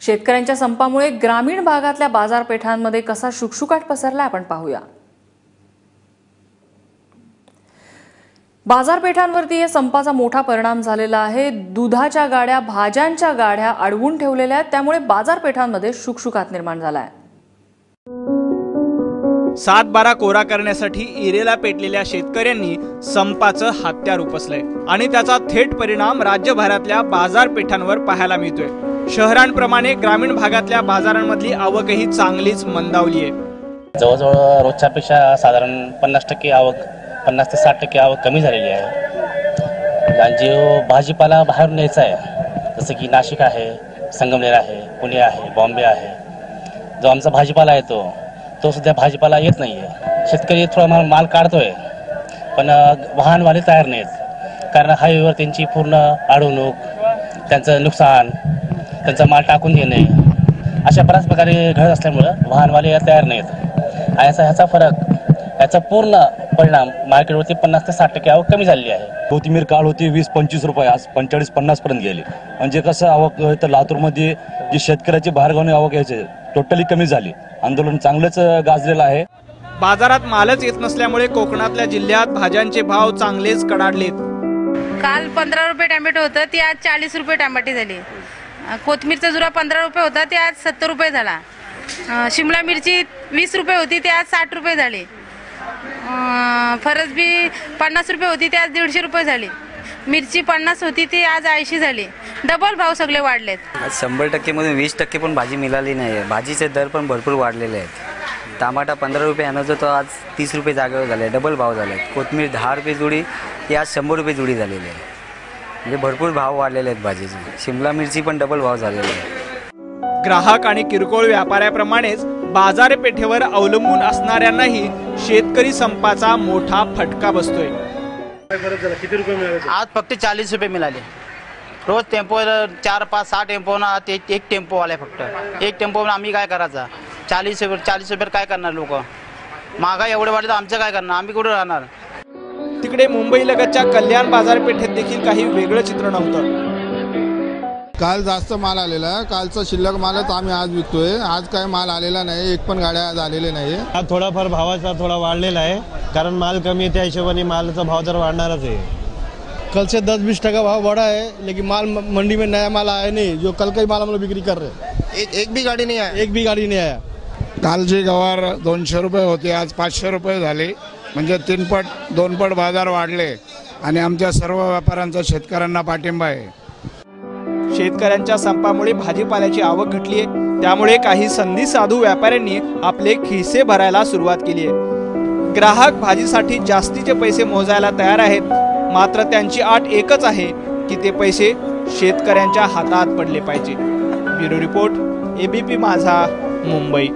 शेतकऱ्यांच्या संपामुळे ग्रामीण भागातल्या बाजारपेठांमध्ये कसा शुकशुकाट पसरला आपण पाहूया. बाजारपेठांवरती या संपाचा मोठा परिणाम झालेला आहे. दुधाच्या गाड्या भाज्यांच्या गाड्या अडवून ठेवलेल्या आहेत. त्यामुळे बाजारपेठांमध्ये शुकशुकात निर्माण झाला आहे सात बारा कोरा करण्यासाठी इरेला पेटलेल्या शेतकऱ्यांनी संपाचं हत्यार उपसलंय. आणि त्याचा थेट परिणाम राज्यभरातल्या बाजारपेठांवर पाहायला मिळतोय. शहरांप्रमाणे ग्रामीण भागातल्या बाजारांमधली आवकही चांगलीच मंदावली आहे जवळजवळ रोजच्यापेक्षा साधारण पन्नास टक्के आवक पन्नास ते साठ टक्के आवक कमी झालेली आहे. आणि जो भाजीपाला बाहेरून न्यायचा आहे जसं की नाशिक आहे संगमनेर आहे पुणे आहे बॉम्बे आहे जो आमचा भाजीपाला आहे तो तो सध्या भाजीपाला येत नाही आहे शेतकरी थोडा माल माल काढतोय पण वाहनवाले तयार नाहीत. कारण हायवेवर त्यांची पूर्ण अडवणूक त्यांचं नुकसान त्यांचा माल टाकून देणे. अशा बऱ्याच प्रकारे घडत असल्यामुळं वाहनवाले तयार नाहीत. याचा ह्याचा फरक याचा पूर्ण परिणाम मार्केटवरती पन्नास ते साठ टक्के आवक कमी झालेली आहे. कोथिंबीर काळ होती वीस पंचवीस रुपये आज पंचेचाळीस पन्नास पर्यंत गेली. म्हणजे कसं आवक तर लातूरमध्ये जी शेतकऱ्याची बाहेरगावनी आवक यायची टोटली कमी झाली. आंदोलन चांगलंच गाजलेलं आहे. बाजारात मालच येत नसल्यामुळे कोकणातल्या जिल्ह्यात भाज्यांचे भाव चांगलेच कडाडलेत. काल पंधरा रुपये टॅमॅटो होतं ती आज चाळीस रुपये टॅमॅटो झाली. कोथमीरचा जुरा पंधरा रुपये होता ते आज सत्तर रुपये झाला. शिमला मिरची वीस रुपये होती ते आज साठ रुपये झाली. फरसबी पन्नास रुपये होती ते आज दीडशे रुपये झाली. मिरची पन्नास होती ती आज ऐंशी झाली. डबल भाव सगळे वाढलेत. आज शंभर टक्केमधून वीस टक्के पण भाजी मिळाली नाही आहे भाजीचे दर पण भरपूर वाढलेले आहेत. टमाटा पंधरा रुपये आणत तो आज तीस रुपये जागेवर झाले डबल भाव झाले आहेत. कोथमीर दहा रुपये जुडी ती आज शंभर रुपये जुडी झालेली आहे. म्हणजे भरपूर भाव वाढलेले आहेत भाजीचे. शिमला मिरची पण डबल भाव झालेला आहे ग्राहक आणि किरकोळ व्यापाऱ्याप्रमाणेच बाजारपेठेवर अवलंबून असणाऱ्यांनाही शेतकरी संपाचा मोठा फटका बसतोय. आज फक्त चाळीस रुपये मिळाले. रोज टेम्पो चार पाच सहा टेम्पो ना ते एक टेम्पो आलाय फक्त. एक टेम्पो आम्ही काय करायचा? चाळीस रुपये चाळीस रुपये काय करणार लोक? महागाई एवढे वाढले तर आमचं काय करणार? आम्ही कुठे राहणार? तिकडे मुंबई लगतच्या कल्याण बाजारपेठेत देखील काही वेगळं चित्र नव्हतं. काल जास्त माल आलेला आहे. कालचा शिल्लक मालच आम्ही आज विकतोय. आज काय माल आलेला नाही. एक पण गाड्या आज आलेले नाही. हा थोडाफार भावाचा थोडा वाढलेला आहे. कारण माल कमी आहे त्या हिशोबाने मालाचा भाव तर वाढणारच आहे. कल से दस बीस टका भाव बढ़ा है लेकिन माल मंडी में नया माल आया नहीं. जो कल का ही माल हम लोग बिक्री कर रहे हैं. एक, एक भी गाड़ी नहीं आया? एक भी गाड़ी नहीं आया. कालची गवार दोनशे रुपये होती आज पाचशे रुपये झाली. म्हणजे तीनपट दोनपट बाजार वाढले आणि आमच्या सर्व व्यापाऱ्यांचा शेतकऱ्यांना पाठिंबा आहे. शेतकऱ्यांच्या संपामुळे भाजीपाल्याची आवक घटली आहे. त्यामुळे काही संधी साधू व्यापाऱ्यांनी आपले खिसे भरायला सुरुवात केली आहे. ग्राहक भाजीसाठी जास्तीचे पैसे मोजायला तयार आहेत. मात्र त्यांची आट एकच आहे की ते पैसे शेतकऱ्यांच्या हातात पडले पाहिजे. ब्युरो रिपोर्ट एबीपी माझा मुंबई.